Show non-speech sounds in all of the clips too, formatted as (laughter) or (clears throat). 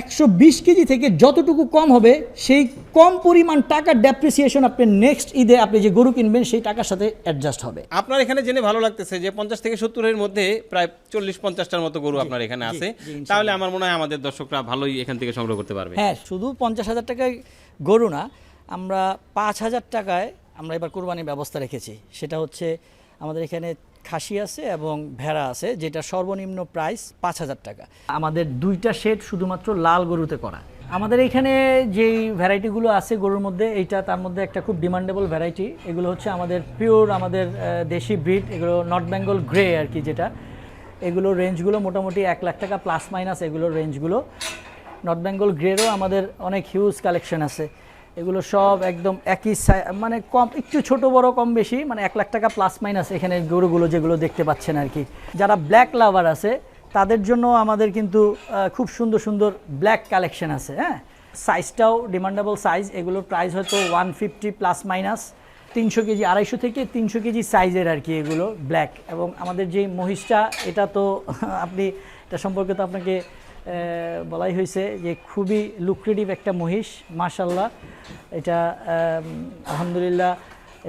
একশো বিশ কেজি থেকে যতটুকু কম হবে সেই কম পরিমাণ টাকার ডেপ্রিসিয়েশন আপনি নেক্সট ঈদে আপনি যে গরু কিনবেন সেই টাকার সাথে অ্যাডজাস্ট হবে। আপনার এখানে জেনে ভালো লাগতেছে যে পঞ্চাশ থেকে সত্তরের মধ্যে প্রায় চল্লিশ পঞ্চাশটার মতো গরু আপনার এখানে আছে। তাহলে আমার মনে হয় আমাদের দর্শকরা ভালোই এখান থেকে সংগ্রহ করতে পারবে। হ্যাঁ শুধু পঞ্চাশ হাজার টাকায় গরু না আমরা পাঁচ হাজার টাকায় আমরা এবার কোরবানির ব্যবস্থা রেখেছি। সেটা হচ্ছে আমাদের এখানে খাসি আছে এবং ভেড়া আছে, যেটা সর্বনিম্ন প্রাইস পাঁচ হাজার টাকা। আমাদের দুইটা শেড শুধুমাত্র লাল গরুতে করা। আমাদের এখানে যেই ভ্যারাইটিগুলো আছে গরুর মধ্যে, এইটা তার মধ্যে একটা খুব ডিমান্ডেবল ভ্যারাইটি এগুলো হচ্ছে আমাদের পিওর আমাদের দেশি ব্রিড এগুলো নর্থ বেঙ্গল গ্রে আর কি যেটা। এগুলো রেঞ্জগুলো মোটামুটি এক লাখ টাকা প্লাস মাইনাস এগুলোর রেঞ্জগুলো নর্থ বেঙ্গল গ্রেরও আমাদের অনেক হিউজ কালেকশন আছে। এগুলো সব একদম একই মানে কম, একটু ছোট বড়, কম বেশি মানে এক লাখ টাকা প্লাস মাইনাস এখানে গরুগুলো যেগুলো দেখতে পাচ্ছেন আর কি। যারা ব্ল্যাক লাভার আছে, তাদের জন্য আমাদের কিন্তু খুব সুন্দর সুন্দর ব্ল্যাক কালেকশন আছে হ্যাঁ? সাইজটাও ডিমান্ডেবল সাইজ এগুলোর প্রাইস হয়তো ওয়ান ফিফটি প্লাস মাইনাস তিনশো কেজি, আড়াইশো থেকে তিনশো কেজি সাইজের আর কি এগুলো ব্ল্যাক এবং আমাদের যে মহিষটা, এটা তো (laughs) আপনি, এটা সম্পর্কে তো আপনাকে বলাই হয়েছে যে খুবই লুক্রেটিভ একটা মহিষ মার্শাল্লাহ এটা আলহামদুলিল্লাহ,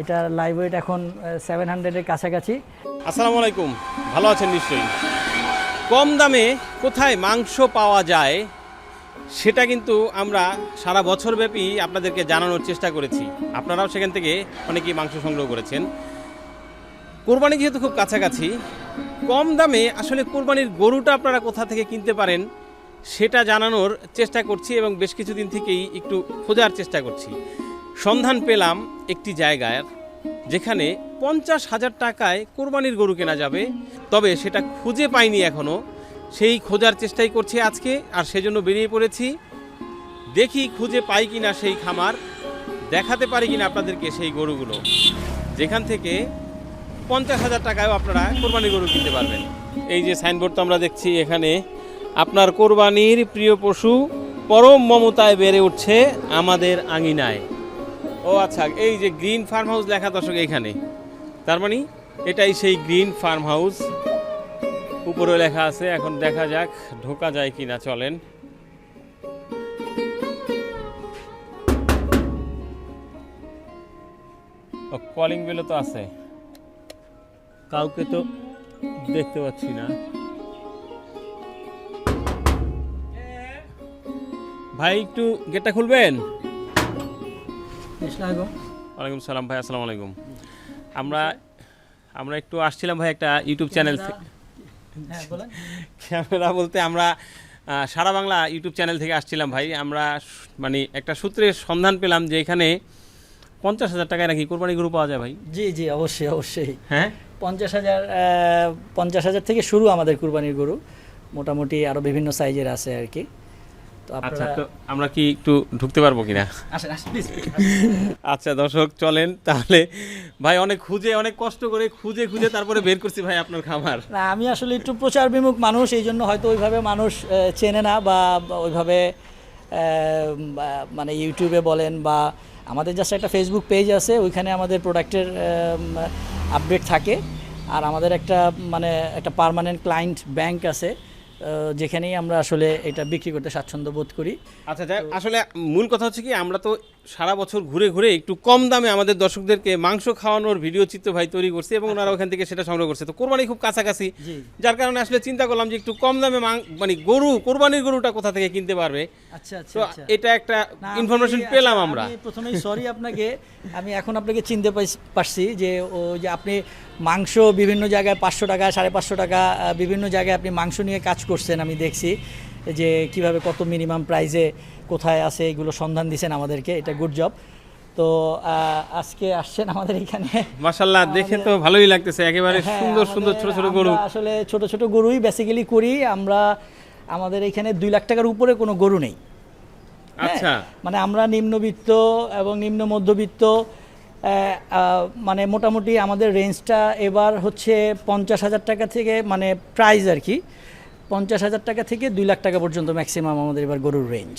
এটা লাইভ ওয়েট এখন সেভেন হান্ড্রেডের কাছাকাছি। আসসালামু আলাইকুম। ভালো আছেন নিশ্চয়ই? কম দামে কোথায় মাংস পাওয়া যায়, সেটা কিন্তু আমরা সারা বছর বছরব্যাপী আপনাদেরকে জানানোর চেষ্টা করেছি। আপনারাও সেখান থেকে অনেকেই মাংস সংগ্রহ করেছেন। কোরবানি যেহেতু খুব কাছাকাছি, কম দামে আসলে কোরবানির গরুটা আপনারা কোথা থেকে কিনতে পারেন সেটা জানানোর চেষ্টা করছি এবং বেশ কিছুদিন থেকেই একটু খোঁজার চেষ্টা করছি। সন্ধান পেলাম একটি জায়গায় যেখানে পঞ্চাশ হাজার টাকায় কোরবানির গরু কেনা যাবে, তবে সেটা খুঁজে পাইনি এখনও সেই খোঁজার চেষ্টাই করছি আজকে, আর সেজন্য বেরিয়ে পড়েছি। দেখি খুঁজে পাই কি না সেই খামার, দেখাতে পারি কিনা আপনাদেরকে সেই গরুগুলো। যেখান থেকে পঞ্চাশ হাজার টাকায়ও আপনারা কোরবানি গরু কিনতে পারবেন। এই যে সাইনবোর্ড তো আমরা দেখছি এখানে। আপনার কোরবানির প্রিয় পশু পরম মমতায় বেড়ে উঠছে আমাদের আঙিনায়। ও আচ্ছা এই যে গ্রিন ফার্ম হাউস লেখা দর্শক এখানে, তার মানে এটাই সেই গ্রিন ফার্ম হাউস। উপরে লেখা আছে, এখন দেখা যাক, ঢোকা যায় কিনা, চলেন। ও কলিং বেলও তো আছে। কাউকে তো দেখতে পাচ্ছি না। ভাই একটু গেটটা খুলবেন? ওয়ালাইকুম সালাম ভাই আসসালামু আলাইকুম। আমরা আমরা একটু আসছিলাম ভাই একটা ইউটিউব চ্যানেল থেকে হ্যাঁ ক্যামেরা বলতে আমরা সারা বাংলা ইউটিউব চ্যানেল থেকে আসছিলাম ভাই। আমরা মানে একটা সূত্রের সন্ধান পেলাম যে এখানে পঞ্চাশ হাজার টাকায় নাকি কোরবানি গরু পাওয়া যায় ভাই। জি জি অবশ্যই অবশ্যই। হ্যাঁ? পঞ্চাশ হাজার পঞ্চাশ হাজার থেকে শুরু আমাদের কুরবানির গরু। মোটামুটি আরও বিভিন্ন সাইজের আছে আর কি। আচ্ছা তো আমরা কি একটু ঢুকতে পারব কিনা? আচ্ছা দর্শক চলেন তাহলে। ভাই অনেক খুঁজে অনেক কষ্ট করে খুঁজে খুঁজে তারপরে বের করছি ভাই আপনার খামার। না আমি আসলে একটু প্রচার বিমুখ মানুষ এই জন্য হয়তো ওইভাবে মানুষ চেনে না বা ওইভাবে মানে ইউটিউবে বলেন বা আমাদের জাস্ট একটা ফেসবুক পেজ আছে ওইখানে আমাদের প্রোডাক্টের আপডেট থাকে। আর আমাদের একটা মানে একটা পার্মানেন্ট ক্লায়েন্ট ব্যাংক আছে। যেখানেই আমরা আসলে এটা বিক্রি করতে স্বাচ্ছন্দ্য বোধ করি। আচ্ছা যাই আসলে মূল কথা হচ্ছে কি আমরা তো সারা বছর ঘুরে ঘুরে একটু কম দামে আমাদের দর্শকদেরকে মাংস খাওয়ানোর ভিডিও চিত্র ভাই তৈরি করছে এবং ওনারা ওখান থেকে সেটা সংগ্রহ করছে। তো কোরবানি খুব কাছাকাছি। যার কারণে আসলে চিন্তা করলাম যে একটু কম দামে মানে গরু কোরবানির গরুটা কোথা থেকে কিনতে পারবে? আচ্ছা আচ্ছা আচ্ছা। এটা একটা ইনফরমেশন পেলাম আচ্ছা, আমরা। আমি প্রথমেই সরি আপনাকে আমি এখন আপনাকে চিনতে পারছি যে ও যে আপনি মাংস বিভিন্ন জায়গায় পাঁচশো টাকা সাড়ে পাঁচশো টাকা বিভিন্ন জায়গায় আপনি মাংস নিয়ে কাজ করছেন আমি দেখছি। যে কীভাবে কত মিনিমাম প্রাইজে কোথায় আছে এগুলো সন্ধান দিছেন আমাদেরকে এটা গুড জব তো আজকে আসছেন আমাদের এখানে। মাশাল্লাহ দেখে তো ভালোই লাগতেছে একেবারে হ্যাঁ, সুন্দর সুন্দর ছোট ছোট গরু। আসলে ছোট ছোট গরুই বেসিক্যালি করি আমরা আমাদের এখানে দুই লাখ টাকার উপরে কোনো গরু নেই। হ্যাঁ, আচ্ছা। মানে আমরা নিম্নবিত্ত এবং নিম্ন মধ্যবিত্ত মানে মোটামুটি আমাদের রেঞ্জটা এবার হচ্ছে পঞ্চাশ হাজার টাকা থেকে মানে প্রাইস আর কি। পঞ্চাশ হাজার টাকা থেকে দুই লাখ টাকা পর্যন্ত ম্যাক্সিমাম আমাদের এবার গরুর রেঞ্জ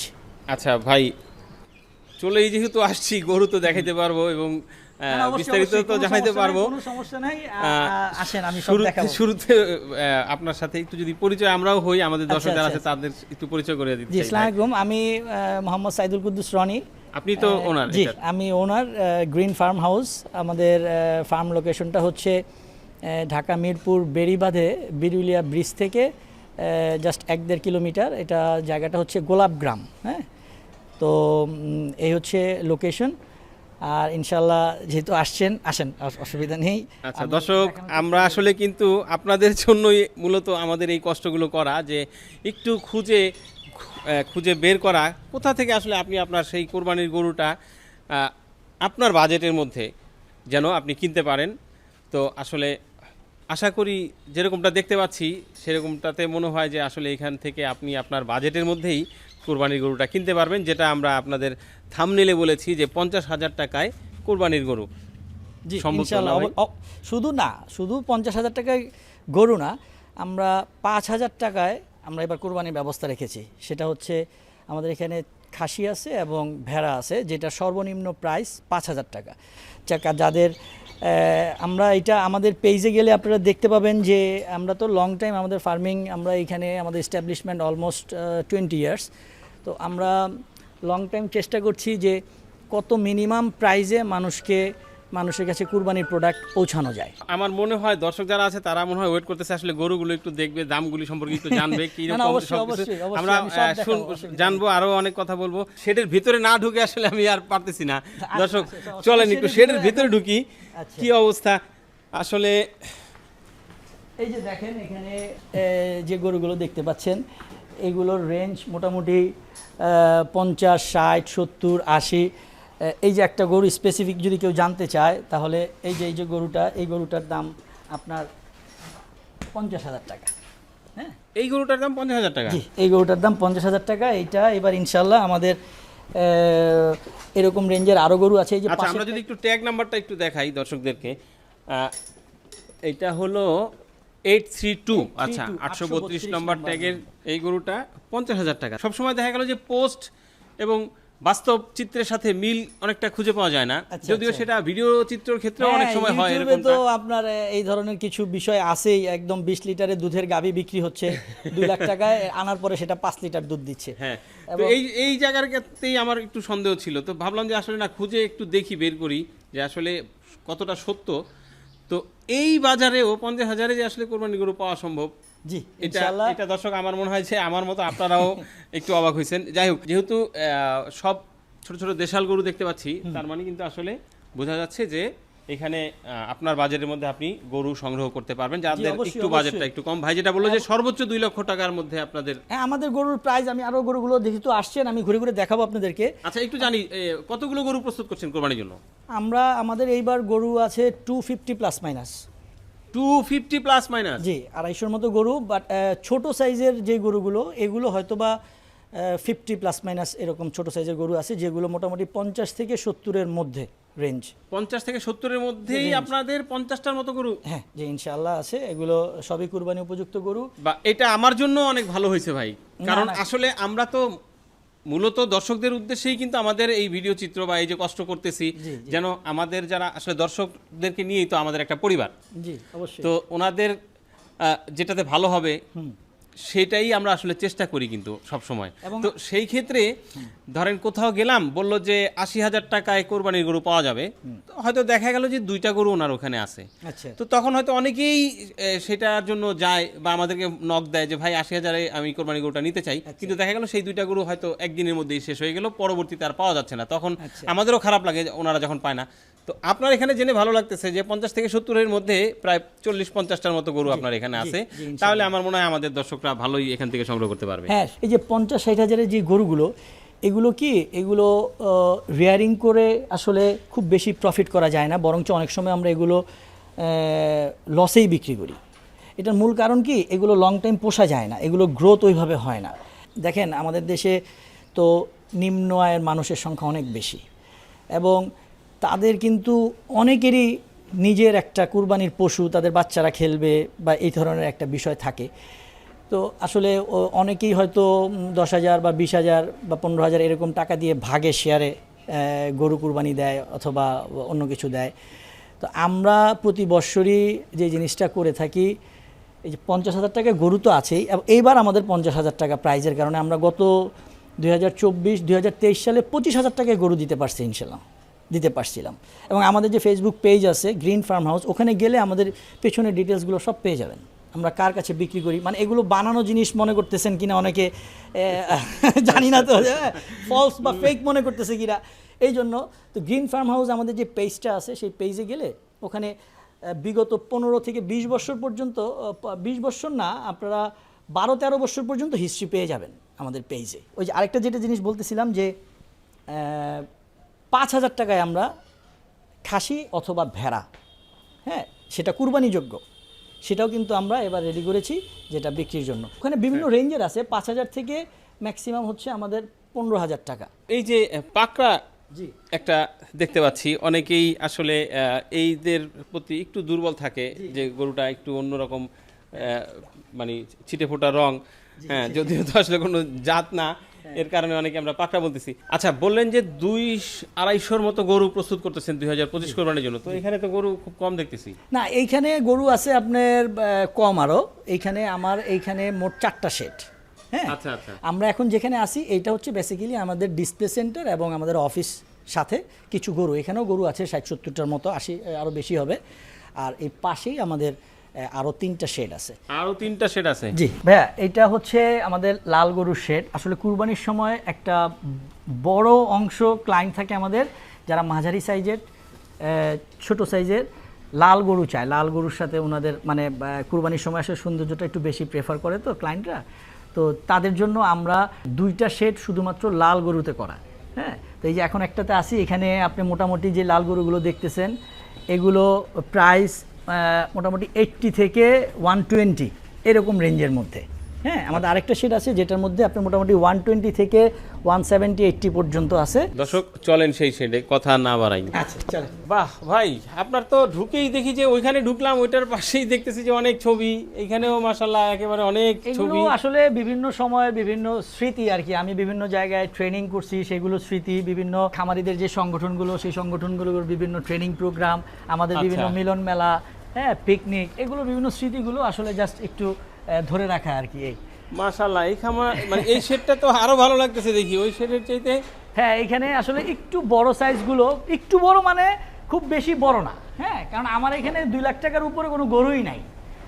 আচ্ছা ভাই চলেই যেহেতু আসছি গরু তো দেখাইতে পারব এবং বিস্তারিত তো জানাইতে পারব। সমস্যা নাই। আসেন আমি শুরুতে শুরুতে আপনার সাথে একটু যদি পরিচয় আমরাও হই আমাদের আচ্ছা, দর্শক যারা আছে আচ্ছা, তাদের একটু পরিচয় করে চাই আসসালামু আলাইকুম আমি মোহাম্মদ সাইদুল কুদ্দুস রনি। আপনি তো ওনার জি আমি ওনার গ্রিন ফার্ম হাউস আমাদের ফার্ম লোকেশনটা হচ্ছে ঢাকা মিরপুর বেড়িবাঁধে বিরুলিয়া ব্রিজ থেকে। জাস্ট এক দেড় কিলোমিটার এটা জায়গাটা হচ্ছে গোলাপগ্রাম হ্যাঁ? তো এই হচ্ছে লোকেশন আর ইনশাল্লাহ যেহেতু আসছেন আসেন অসুবিধা নেই। আচ্ছা দর্শক আমরা আসলে কিন্তু আপনাদের জন্যই মূলত আমাদের এই কষ্টগুলো করা যে একটু খুঁজে খুঁজে বের করা কোথা থেকে আসলে আপনি আপনার সেই কোরবানির গরুটা আপনার বাজেটের মধ্যে যেন আপনি কিনতে পারেন। তো আসলে আশা করি যেরকমটা দেখতে পাচ্ছি সেরকমটাতে মনে হয় যে আসলে এখান থেকে আপনি আপনার বাজেটের মধ্যেই কোরবানির গরুটা কিনতে পারবেন যেটা আমরা আপনাদের থামনেলে বলেছি যে পঞ্চাশ হাজার টাকায় কোরবানির গরু। শুধু না শুধু পঞ্চাশ হাজার টাকায় গরু না আমরা পাঁচ হাজার টাকায় আমরা এবার কোরবানির ব্যবস্থা রেখেছি। সেটা হচ্ছে আমাদের এখানে খাসি আছে এবং ভেড়া আছে যেটা সর্বনিম্ন প্রাইস পাঁচ হাজার টাকা। যাদের আমরা এটা আমাদের পেজে গেলে আপনারা দেখতে পাবেন যে আমরা তো লং টাইম আমাদের ফার্মিং আমরা এখানে আমাদের এস্টাবলিশমেন্ট অলমোস্ট টোয়েন্টি ইয়ার্স তো আমরা লং টাইম চেষ্টা করছি যে কত মিনিমাম প্রাইজে মানুষকে মানুষের কাছে কুরবানির প্রোডাক্ট পৌঁছানো যায়। আমার মনে হয় দর্শক যারা আছে তারা মনে হয় ওয়েট করতেছে আসলে গরুগুলো একটু দেখবে দামগুলি সম্পর্কে একটু জানবে (laughs) কি আমরা জানব আরও অনেক কথা বলব। শেডের ভিতরে না ঢুকে আসলে আমি আর পারতেছি না। দর্শক আচ্ছা, আচ্ছা, চলেন একটু শেডের ভিতরে ঢুকি। আচ্ছা। কি অবস্থা? আসলে এই যে দেখেন এখানে যে গরুগুলো দেখতে পাচ্ছেন এগুলোর রেঞ্জ মোটামুটি আহ, পঞ্চাশ ষাট সত্তর আশি এই যে একটা গরু স্পেসিফিক যদি কেউ জানতে চায় তাহলে এই যে এই যে গরুটা এই গরুটার দাম আপনার পঞ্চাশ হাজার টাকা। হ্যাঁ? এই গরুটার দাম পঞ্চাশ হাজার টাকা? এই গরুটার দাম পঞ্চাশ হাজার টাকা। এইটা এবার ইনশাল্লাহ আমাদের এরকম রেঞ্জের আরও গরু আছে। এই যে আচ্ছা আমরা যদি একটু ট্যাগ নাম্বারটা একটু দেখাই দর্শকদেরকে। এটা হলো এইট থ্রি টু আচ্ছা আটশো বত্রিশ নম্বর ট্যাগের এই গরুটা পঞ্চাশ হাজার টাকা। সবসময় দেখা গেল যে পোস্ট এবং বাস্তব চিত্রের সাথে মিল অনেকটা খুঁজে পাওয়া যায় না। আচ্ছা, যদিও আচ্ছা। সেটা ভিডিও চিত্রের ক্ষেত্রে অনেক হ্যাঁ, সময় হয় ইউটিউবে এরকম তো আপনার এই ধরনের কিছু বিষয় আছেই। একদম বিশ লিটারের দুধের গাভী বিক্রি হচ্ছে। (laughs) দুই লাখ টাকায় আনার পরে সেটা পাঁচ লিটার দুধ দিচ্ছে। হ্যাঁ তো এই এই জায়গার ক্ষেত্রেই আমার একটু সন্দেহ ছিল। তো ভাবলাম যে আসলে না খুঁজে একটু দেখি বের করি যে আসলে কতটা সত্য। তো এই বাজারেও পঞ্চাশ হাজারে যে আসলে কোরবানি গরু পাওয়া সম্ভব জি এটা এটা দর্শক আমার মনে হয় যে আমার মতো আপনারাও একটু অবাক হয়েছেন। যাই হোক যেহেতু সব ছোট ছোট দেশাল গরু দেখতে পাচ্ছি তার মানে কিন্তু আসলে বোঝা যাচ্ছে যে এখানে আপনার বাজেটের মধ্যে আপনি গরু সংগ্রহ করতে পারবেন যাদের একটু বাজেটটা একটু কম। ভাই যেটা বলল যে সর্বোচ্চ দুই লক্ষ টাকার মধ্যে আপনাদের হ্যাঁ আমাদের গরুর প্রাইস আমি আরও গরুগুলো দেখি তো আসছেন আমি ঘুরে ঘুরে দেখাবো আপনাদেরকে। আচ্ছা একটু জানি কতগুলো গরু প্রস্তুত করছেন কোরবানির জন্য? আমরা আমাদের এইবার গরু আছে two fifty plus minus two fifty plus minus জি আড়াইশোর মতো গরু বাট ছোট সাইজের যে গরুগুলো এগুলো হয়তো বা ফিফটি প্লাস মাইনাস এরকম ছোট সাইজের গরু আছে যেগুলো মোটামুটি পঞ্চাশ থেকে সত্তরের মধ্যে রেঞ্জ পঞ্চাশ থেকে সত্তরের মধ্যেই আপনাদের পঞ্চাশটার মতো গরু? হ্যাঁ যে ইনশাআল্লাহ আছে এগুলো সবই কুরবানি উপযুক্ত গরু। বা এটা আমার জন্য অনেক ভালো হয়েছে ভাই। কারণ আসলে আমরা তো মূলত দর্শকদের উদ্দেশ্যেই কিন্তু আমাদের এই ভিডিও চিত্র বা এই যে কষ্ট করতেছি। যেন আমাদের যারা আসলে দর্শকদেরকে নিয়েই তো আমাদের একটা পরিবার। তো ওনাদের যেটাতে ভালো হবে সেটাই আমরা আসলে চেষ্টা করি কিন্তু সব সময় তো সেই ক্ষেত্রে ধরেন কোথাও গেলাম বলল যে আশি হাজার টাকায় কোরবানির গরু পাওয়া যাবে। হয়তো দেখা গেল যে দুইটা গরু ওনার ওখানে আছে। আচ্ছা। তো তখন হয়তো অনেকেই সেটার জন্য যায় বা আমাদেরকে নক দেয় যে ভাই আশি হাজারে আমি কোরবানি গরুটা নিতে চাই। আচ্ছা। কিন্তু দেখা গেল সেই দুইটা গরু হয়তো একদিনের মধ্যেই শেষ হয়ে গেল পরবর্তীতে আর পাওয়া যাচ্ছে না। তখন আচ্ছা। আমাদেরও খারাপ লাগে ওনারা যখন পায় না। তো আপনার এখানে জেনে ভালো লাগতেছে যে পঞ্চাশ থেকে সত্তরের মধ্যে প্রায় চল্লিশ পঞ্চাশটার মতো গরু আপনার এখানে আছে। তাহলে আমার মনে হয় আমাদের দর্শকরা ভালোই এখান থেকে সংগ্রহ করতে পারবে। হ্যাঁ এই যে পঞ্চাশ ষাট হাজারের যে গরুগুলো এগুলো কি এগুলো রেয়ারিং করে আসলে খুব বেশি প্রফিট করা যায় না বরঞ্চ অনেক সময় আমরা এগুলো লসেই বিক্রি করি। এটার মূল কারণ কি এগুলো লং টাইম পোষা যায় না এগুলো গ্রোথ ওইভাবে হয় না। দেখেন আমাদের দেশে তো নিম্ন আয়ের মানুষের সংখ্যা অনেক বেশি। এবং তাদের কিন্তু অনেকেরই নিজের একটা কুরবানির পশু তাদের বাচ্চারা খেলবে বা এই ধরনের একটা বিষয় থাকে। তো আসলে অনেকেই হয়তো দশ হাজার বা বিশ হাজার বা পনেরো হাজার এরকম টাকা দিয়ে ভাগে শেয়ারে গরু কুরবানি দেয় অথবা অন্য কিছু দেয়। তো আমরা প্রতি বৎসরই যে জিনিসটা করে থাকি, এই যে পঞ্চাশ হাজার টাকা গরু তো আছেই। এইবার আমাদের পঞ্চাশ হাজার টাকা প্রাইজের কারণে আমরা গত দুই হাজার চব্বিশ, দুই হাজার তেইশ সালে পঁচিশ হাজার টাকায় গরু দিতে পারছি ইনশাল্লাহ। দিতে পারছিলাম। এবং আমাদের যে ফেসবুক পেজ আছে গ্রিন ফার্ম হাউস ওখানে গেলে আমাদের পেছনের ডিটেলসগুলো সব পেয়ে যাবেন। আমরা কার কাছে বিক্রি করি? মানে এগুলো বানানো জিনিস মনে করতেছেন কিনা অনেকে (laughs) জানি না তো ফলস বা ফেক মনে করতেছে কিনা। এই জন্য তো গ্রিন ফার্ম হাউস আমাদের যে পেজটা আছে সেই পেজে গেলে ওখানে বিগত পনেরো থেকে বিশ বছর পর্যন্ত বিশ বছর না আপনারা বারো তেরো বছর পর্যন্ত হিস্ট্রি পেয়ে যাবেন আমাদের পেজে ওই যে আরেকটা যেটা জিনিস বলতেছিলাম যে পাঁচ হাজার টাকায় আমরা খাসি অথবা ভেড়া হ্যাঁ সেটা কুরবানিযোগ্য। সেটাও কিন্তু আমরা এবার রেডি করেছি যেটা বিক্রির জন্য। ওখানে বিভিন্ন রেঞ্জের আছে পাঁচ হাজার থেকে ম্যাক্সিমাম হচ্ছে আমাদের পনেরো হাজার টাকা। এই যে পাকড়া জি। একটা দেখতে পাচ্ছি অনেকেই আসলে এইদের প্রতি একটু দুর্বল থাকে যে গরুটা একটু অন্যরকম মানে ছিটে ফোটা রং হ্যাঁ যদিও তো আসলে কোনো জাত না এর কারণে অনেকে আমরা পাকড়া বলতেছি। আচ্ছা বললেন যে দুই আড়াইশোর মতো গরু প্রস্তুত করতেছেন দুই হাজার পঁচিশ কোরবানির জন্য। তো এখানে তো গরু খুব কম দেখতেছি। না এইখানে গরু আছে আপনার কম আরও এইখানে আমার এইখানে মোট চারটা সেট হ্যাঁ? আচ্ছা আচ্ছা। আমরা এখন যেখানে আসি এইটা হচ্ছে বেসিক্যালি আমাদের ডিসপ্লে সেন্টার এবং আমাদের অফিস সাথে কিছু গরু। এখানেও গরু আছে ষাট সত্তরটার মতো আশি আরও বেশি হবে। আর এই পাশেই আমাদের আরও তিনটা শেড আছে। আরও তিনটা শেড আছে? জি। ভাইয়া এটা হচ্ছে আমাদের লাল গরুর শেড। আসলে কুরবানির সময় একটা বড় অংশ ক্লায়েন্ট থাকে আমাদের যারা মাঝারি সাইজের ছোট সাইজের লাল গরু চায়। লাল গরুর সাথে ওনাদের মানে কুরবানির সময় আসলে সৌন্দর্যটা একটু বেশি প্রেফার করে তো ক্লায়েন্টরা। তো তাদের জন্য আমরা দুইটা শেড শুধুমাত্র লাল গরুতে করা। হ্যাঁ? তো এই যে এখন একটাতে আসি এখানে আপনি মোটামুটি যে লাল গরুগুলো দেখতেছেন এগুলো প্রাইস মোটামুটি এইট্টি থেকে ওয়ান টোয়েন্টি এরকম রেঞ্জের মধ্যে। হ্যাঁ আমাদের আরেকটা শেড আছে যেটার মধ্যে আপনি মোটামুটি ওয়ান টোয়েন্টি থেকে ওয়ান সেভেন্টি এইট্টি পর্যন্ত আছে। দর্শক চলেন সেই শেডে কথা না বাড়াই। আচ্ছা চলেন। বাহ ভাই আপনার তো ঢুকেই দেখি যে ওইখানে ঢুকলাম ওইটার পাশেই দেখতেছি যে অনেক ছবি। এইখানেও মাসাল্লাহ একেবারে অনেক ছবি। আসলে বিভিন্ন সময়ের বিভিন্ন স্মৃতি আর কি। আমি বিভিন্ন জায়গায় ট্রেনিং করছি সেগুলো স্মৃতি বিভিন্ন খামারিদের যে সংগঠনগুলো সেই সংগঠনগুলোর বিভিন্ন ট্রেনিং প্রোগ্রাম আমাদের বিভিন্ন আচ্ছা। মিলন মেলা হ্যাঁ পিকনিক এগুলো বিভিন্ন স্মৃতিগুলো আসলে জাস্ট একটু ধরে রাখা আর কি এই। মাশাল্লাহ এই খামার মানে এই শেডটা তো আরও ভালো লাগতেছে দেখি ওই শেডের চাইতে? হ্যাঁ এখানে আসলে একটু বড় সাইজগুলো একটু বড় মানে খুব বেশি বড় না হ্যাঁ কারণ আমার এখানে দুই লাখ টাকার উপরে কোনো গরুই নাই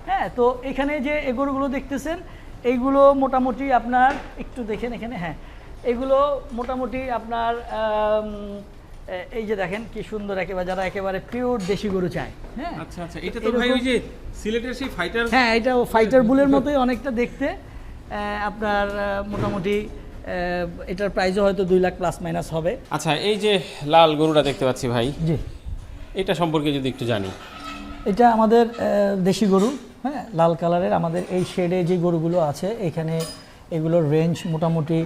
হ্যাঁ তো এখানে যে এই গরুগুলো দেখতেছেন এইগুলো মোটামুটি আপনার একটু দেখেন এখানে হ্যাঁ এগুলো মোটামুটি আপনার এই যে দেখেন কি সুন্দর একেবারে যারা একেবারে পিওর দেশি গরু চায় হ্যাঁ? আচ্ছা আচ্ছা এটা তো ভাই ওই যে সিলেটের সেই ফাইটার হ্যাঁ এটা ফাইটার বুলের মতোই অনেকটা দেখতে। আপনার মোটামুটি এটার প্রাইসও হয়তো দুই লাখ প্লাস মাইনাস হবে। আচ্ছা এই যে লাল গরুটা দেখতে পাচ্ছি ভাই। জি। এটা সম্পর্কে যদি একটু জানি। এটা আমাদের দেশি গরু হ্যাঁ? লাল কালারের আমাদের এই শেডে যে গরুগুলো আছে এখানে এগুলোর রেঞ্জ মোটামুটি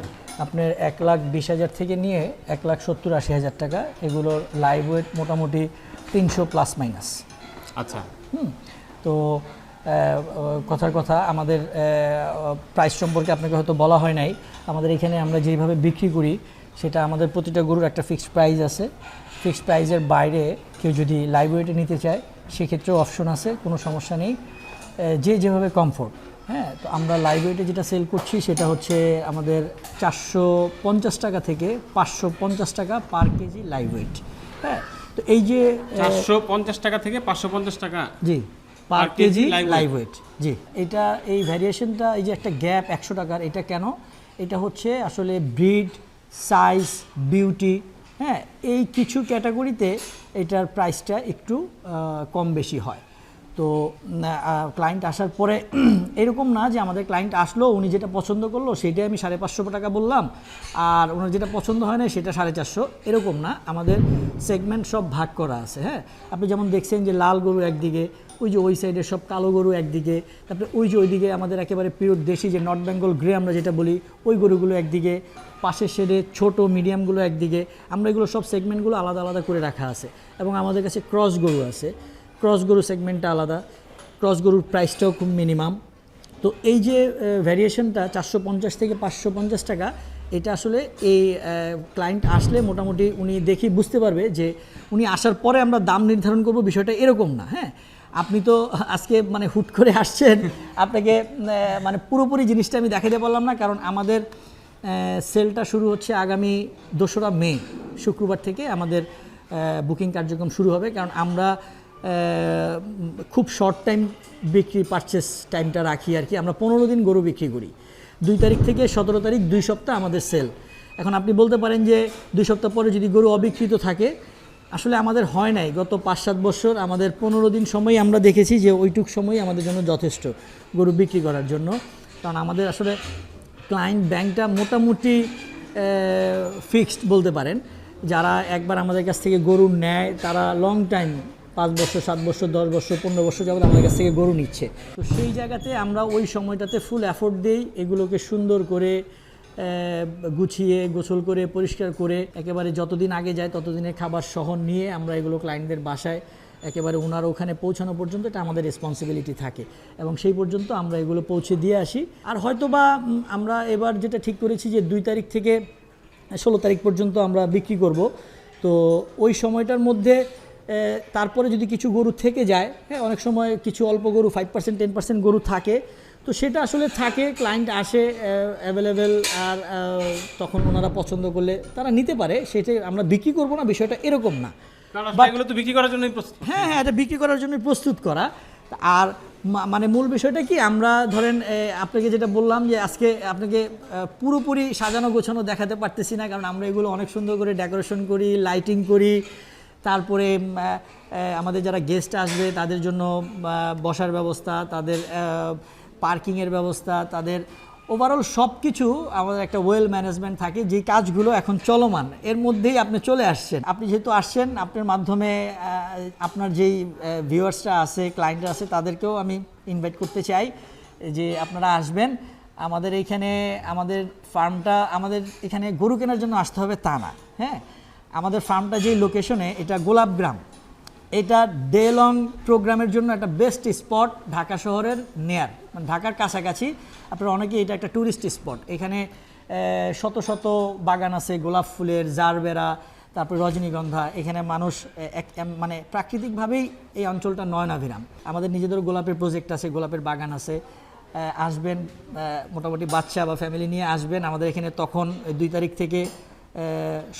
আপনার এক লাখ বিশ হাজার থেকে নিয়ে এক লাখ সত্তর আশি হাজার টাকা। এগুলোর লাইভ ওয়েট মোটামুটি তিনশো প্লাস মাইনাস আচ্ছা। হুম। তো কথার কথা আমাদের প্রাইস সম্পর্কে আপনাকে হয়তো বলা হয় নাই। আমাদের এখানে আমরা যেইভাবে বিক্রি করি সেটা আমাদের প্রতিটা গরুর একটা ফিক্সড প্রাইস আছে। ফিক্সড প্রাইসের বাইরে কেউ যদি লাইভ ওয়েটে নিতে চায় সেক্ষেত্রেও অপশন আছে কোনো সমস্যা নেই। যে যেভাবে কমফোর্ট হ্যাঁ তো আমরা লাইভ ওয়েটে যেটা সেল করছি সেটা হচ্ছে আমাদের চারশো পঞ্চাশ টাকা থেকে পাঁচশো পঞ্চাশ টাকা পার কেজি লাইভ ওয়েট হ্যাঁ তো এই যে চারশো পঞ্চাশ টাকা থেকে পাঁচশো পঞ্চাশ টাকা জি পার কেজি লাইভ ওয়েট জি এটা এই ভ্যারিয়েশনটা এই যে একটা গ্যাপ একশো টাকার এটা কেন? এটা হচ্ছে আসলে ব্রিড সাইজ বিউটি হ্যাঁ এই কিছু ক্যাটাগরিতে এটার প্রাইসটা একটু কম বেশি হয়। তো ক্লায়েন্ট আসার পরে (clears throat) এরকম না যে আমাদের ক্লায়েন্ট আসলো, উনি যেটা পছন্দ করল সেটাই আমি সাড়ে পাঁচশো টাকা বললাম। আর ওনার যেটা পছন্দ হয় না সেটা সাড়ে চারশো। এরকম না, আমাদের সেগমেন্ট সব ভাগ করা আছে হ্যাঁ? আপনি যেমন দেখছেন যে লাল গরু একদিকে, ওই যে ওই সাইডে সব কালো গরু একদিকে, তারপরে ওই যে ওইদিকে আমাদের একেবারে পিওর দেশি যে নর্থ বেঙ্গল গ্রে আমরা যেটা বলি, ওই গরুগুলো একদিকে পাশের শেডে ছোট মিডিয়ামগুলো একদিকে, আমরা এগুলো সব সেগমেন্টগুলো আলাদা আলাদা করে রাখা আছে। এবং আমাদের কাছে ক্রস গরু আছে। ক্রস গরু সেগমেন্টটা আলাদা ক্রস গরুর প্রাইসটাও খুব মিনিমাম তো এই যে ভ্যারিয়েশনটা চারশো পঞ্চাশ থেকে পাঁচশো পঞ্চাশ টাকা, এটা আসলে এই ক্লায়েন্ট আসলে মোটামুটি উনি দেখি বুঝতে পারবে যে উনি আসার পরে আমরা দাম নির্ধারণ করব বিষয়টা এরকম না হ্যাঁ? আপনি তো আজকে মানে হুট করে আসছেন, আপনাকে মানে পুরোপুরি জিনিসটা আমি দেখাতে পারলাম না, কারণ আমাদের সেলটা শুরু হচ্ছে আগামী দোসরা মে, শুক্রবার থেকে আমাদের বুকিং কার্যক্রম শুরু হবে, কারণ আমরা খুব শর্ট টাইম বিক্রি পারচেস টাইমটা রাখি আর কি। আমরা পনেরো দিন গরু বিক্রি করি। দুই তারিখ থেকে সতেরো তারিখ, দুই সপ্তাহ আমাদের সেল এখন আপনি বলতে পারেন যে দুই সপ্তাহ পরে যদি গরু অবিকৃত থাকে, আসলে আমাদের হয় নাই। গত পাঁচ সাত বছর আমাদের পনেরো দিন সময় আমরা দেখেছি যে ওইটুক সময় আমাদের জন্য যথেষ্ট গরু বিক্রি করার জন্য। কারণ আমাদের আসলে ক্লায়েন্ট ব্যাংকটা মোটামুটি ফিক্সড বলতে পারেন। যারা একবার আমাদের কাছ থেকে গরু নেয়, তারা লং টাইম পাঁচ বছর, সাত বছর, দশ বছর, পনেরো বছর যাবত আমাদের কাছ থেকে গরু নিচ্ছে। তো সেই জায়গাতে আমরা ওই সময়টাতে ফুল অ্যাফোর্ড দিই এগুলোকে সুন্দর করে গুছিয়ে, গোসল করে, পরিষ্কার করে, একেবারে যতদিন আগে যায় ততদিনের খাবার সহ নিয়ে আমরা এগুলো ক্লায়েন্টদের বাসায় একেবারে ওনার ওখানে পৌঁছানো পর্যন্ত এটা আমাদের রেসপন্সিবিলিটি থাকে। এবং সেই পর্যন্ত আমরা এগুলো পৌঁছে দিয়ে আসি। আর হয়তো বা আমরা এবার যেটা ঠিক করেছি যে দুই তারিখ থেকে ষোলো তারিখ পর্যন্ত আমরা বিক্রি করব। তো ওই সময়টার মধ্যে তারপরে যদি কিছু গরু থেকে যায় হ্যাঁ অনেক সময় কিছু অল্প গরু ফাইভ পার্সেন্ট টেন পার্সেন্ট গরু থাকে তো সেটা আসলে থাকে ক্লায়েন্ট আসে অ্যাভেলেবেল আর তখন ওনারা পছন্দ করলে তারা নিতে পারে সেটা আমরা বিক্রি করব না বিষয়টা এরকম না। এগুলো তো বিক্রি করার জন্যই প্রস্তুত। হ্যাঁ হ্যাঁ এটা বিক্রি করার জন্য প্রস্তুত করা। আর মানে মূল বিষয়টা কি আমরা ধরেন আপনাকে যেটা বললাম যে আজকে আপনাকে পুরোপুরি সাজানো গোছানো দেখাতে পারতেছি না কারণ আমরা এগুলো অনেক সুন্দর করে ডেকোরেশন করি লাইটিং করি তারপরে আমাদের যারা গেস্ট আসবে, তাদের জন্য বসার ব্যবস্থা, তাদের পার্কিংয়ের ব্যবস্থা, তাদের ওভারঅল সব কিছু আমাদের একটা ওয়েল ম্যানেজমেন্ট থাকে, যে কাজগুলো এখন চলমান। এর মধ্যেই আপনি চলে আসছেন। আপনি যেহেতু আসছেন, আপনার মাধ্যমে আপনার যেই ভিউয়ার্সরা আছে ক্লায়েন্টরা আছে, তাদেরকেও আমি ইনভাইট করতে চাই যে আপনারা আসবেন। আমাদের এইখানে আমাদের ফার্মটা আমাদের এখানে গরু কেনার জন্য আসতে হবে তা না হ্যাঁ? আমাদের ফার্মটা যেই লোকেশনে এটা গোলাপগ্রাম এটা ডে লং প্রোগ্রামের জন্য একটা বেস্ট স্পট ঢাকা শহরের নেয়ার মানে ঢাকার কাছাকাছি। আপনারা অনেকে এটা একটা ট্যুরিস্ট স্পট এখানে শত শত বাগান আছে, গোলাপ ফুলের জারবেরা তারপর রজনীগন্ধা। এখানে মানুষ এক মানে প্রাকৃতিকভাবেই এই অঞ্চলটা নয়নাভিরাম। আমাদের নিজেদের গোলাপের প্রজেক্ট আছে, গোলাপের বাগান আছে। আসবেন মোটামুটি বাচ্চা বা ফ্যামিলি নিয়ে আসবেন। আমাদের এখানে তখন দুই তারিখ থেকে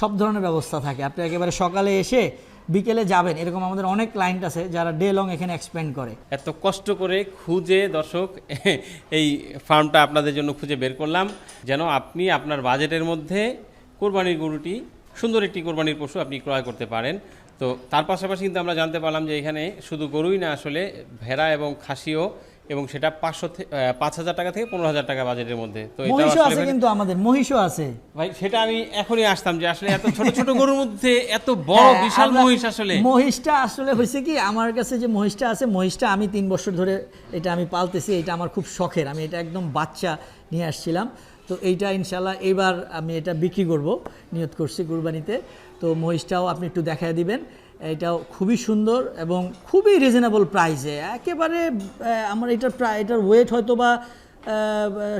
সব ধরনের ব্যবস্থা থাকে। আপনি একেবারে সকালে এসে বিকেলে যাবেন, এরকম আমাদের অনেক ক্লায়েন্ট আছে যারা ডে লং এখানে এক্সপেন্ড করে। এত কষ্ট করে খুঁজে দর্শক, (laughs) এই ফার্মটা আপনাদের জন্য খুঁজে বের করলাম। যেন আপনি আপনার বাজেটের মধ্যে কোরবানির গরুটি, সুন্দর একটি কোরবানির পশু আপনি ক্রয় করতে পারেন। তো তার পাশাপাশি কিন্তু আমরা জানতে পারলাম যে এখানে শুধু গরুই না, আসলে ভেড়া এবং খাসিও এবং সেটা পাঁচশো পাঁচ হাজার টাকা থেকে পনেরো হাজার টাকা বাজেটের মধ্যে। তো মহিষও আছে কিন্তু আমাদের মহিষও আছে। ভাই সেটা আমি এখনই আসতাম যে আসলে এত ছোট ছোট গরুর মধ্যে এত বড় হ্যাঁ, বিশাল মহিষ আসলে। মহিষটা আসলে হয়েছে কি আমার কাছে যে মহিষটা আছে মহিষটা আমি তিন বছর ধরে এটা আমি পালতেছি এটা আমার খুব শখের। আমি এটা একদম বাচ্চা নিয়ে আসছিলাম। তো এইটা ইনশাল্লাহ এবার আমি এটা বিক্রি করব নিয়ত করছি কুরবানিতে। তো মহিষটাও আপনি একটু দেখায় দিবেন। এটাও খুবই সুন্দর এবং খুবই রিজনেবল প্রাইসে একেবারে আমার এটার প্রায় এটার ওয়েট হয়তো বা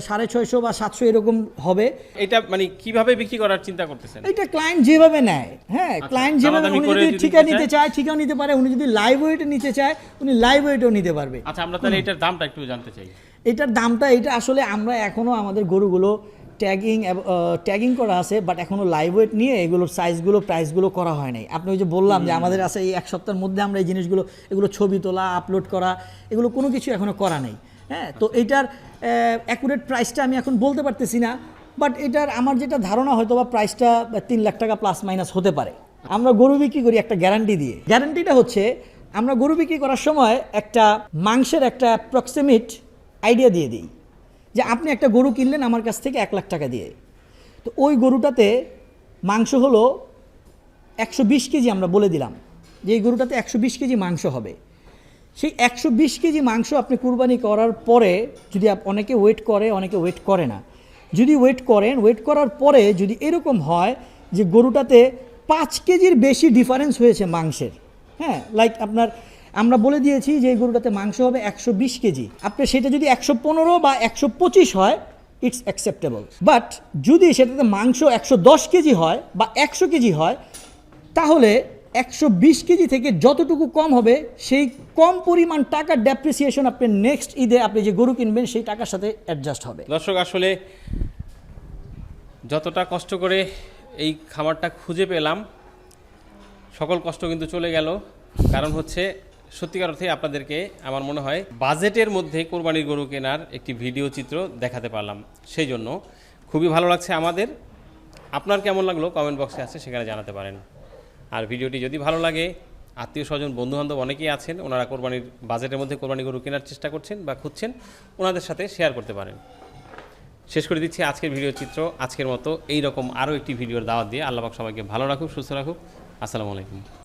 সাড়ে ছয়শো বা সাতশো এরকম হবে। এটা মানে কীভাবে বিক্রি করার চিন্তা করতেছেন? এটা ক্লায়েন্ট যেভাবে নেয় হ্যাঁ ক্লায়েন্ট যেভাবে উনি যদি ঠিকা নিতে নিতে চায়? ঠিকাও নিতে পারে উনি যদি লাইভ ওয়েটে নিতে চায় উনি লাইভ ওয়েটেও নিতে পারবে। আচ্ছা আমরা তাহলে এটার দামটা একটু জানতে চাই। এটার দামটা এটা আসলে আমরা এখনও আমাদের গরুগুলো ট্যাগিং ট্যাগিং করা আছে বাট এখনও লাইভ ওয়েট নিয়ে এগুলোর সাইজগুলো প্রাইসগুলো করা হয় নাই। আপনি ওই যে বললাম যে আমাদের আছে এই এক সপ্তাহের মধ্যে আমরা এই জিনিসগুলো এগুলো ছবি তোলা আপলোড করা এগুলো কোনো কিছু এখনও করা নেই। হ্যাঁ তো এইটার অ্যাকুরেট প্রাইসটা আমি এখন বলতে পারতেছি না বাট এটার আমার যেটা ধারণা হয়তো বা প্রাইসটা তিন লাখ টাকা প্লাস মাইনাস হতে পারে। আমরা গরু বিক্রি করি একটা গ্যারান্টি দিয়ে। গ্যারান্টিটা হচ্ছে আমরা গরু বিক্রি করার সময় একটা মাংসের একটা অ্যাপ্রক্সিমেট আইডিয়া দিয়ে দিই। যে আপনি একটা গরু কিনলেন আমার কাছ থেকে এক লাখ টাকা দিয়ে। তো ওই গরুটাতে মাংস হলো একশো বিশ কেজি আমরা বলে দিলাম যে এই গরুটাতে একশো বিশ কেজি মাংস হবে। সেই একশো বিশ কেজি মাংস আপনি কুরবানি করার পরে যদি অনেকে ওয়েট করে, অনেকে ওয়েট করে না। যদি ওয়েট করেন, ওয়েট করার পরে যদি এরকম হয় যে গরুটাতে পাঁচ কেজির বেশি ডিফারেন্স হয়েছে মাংসের হ্যাঁ? লাইক আপনার আমরা বলে দিয়েছি যে এই গরুটাতে মাংস হবে একশো বিশ কেজি। আপনি সেটা যদি একশো পনেরো বা একশো পঁচিশ হয় ইটস অ্যাকসেপ্টেবল বাট যদি সেটাতে মাংস একশো দশ কেজি হয় বা একশো কেজি হয়, তাহলে একশো বিশ কেজি থেকে যতটুকু কম হবে, সেই কম পরিমাণ টাকার ডেপ্রিসিয়েশন আপনি নেক্সট ঈদে আপনি যে গরু কিনবেন, সেই টাকার সাথে অ্যাডজাস্ট হবে। দর্শক, আসলে যতটা কষ্ট করে এই খামারটা খুঁজে পেলাম, সকল কষ্ট কিন্তু চলে গেল। কারণ হচ্ছে সত্যিকার অর্থে আপনাদেরকে আমার মনে হয় বাজেটের মধ্যে কোরবানির গরু কেনার একটি ভিডিও চিত্র দেখাতে পারলাম। সেই জন্য খুবই ভালো লাগছে আমাদের। আপনার কেমন লাগল কমেন্ট বক্সে আছে, সেখানে জানাতে পারেন। আর ভিডিওটি যদি ভালো লাগে, আত্মীয় স্বজন, বন্ধুবান্ধব অনেকেই আছেন, ওনারা কোরবানির, বাজেটের মধ্যে কোরবানি গরু কেনার চেষ্টা করছেন বা খুঁজছেন, ওনাদের সাথে শেয়ার করতে পারেন। শেষ করে দিচ্ছি আজকের ভিডিও চিত্র। আজকের মতো এই রকম আরও একটি ভিডিওর দাওয়াত দিয়ে আল্লাহবাক সবাইকে ভালো রাখুক, সুস্থ রাখুক। আসসালামু আলাইকুম।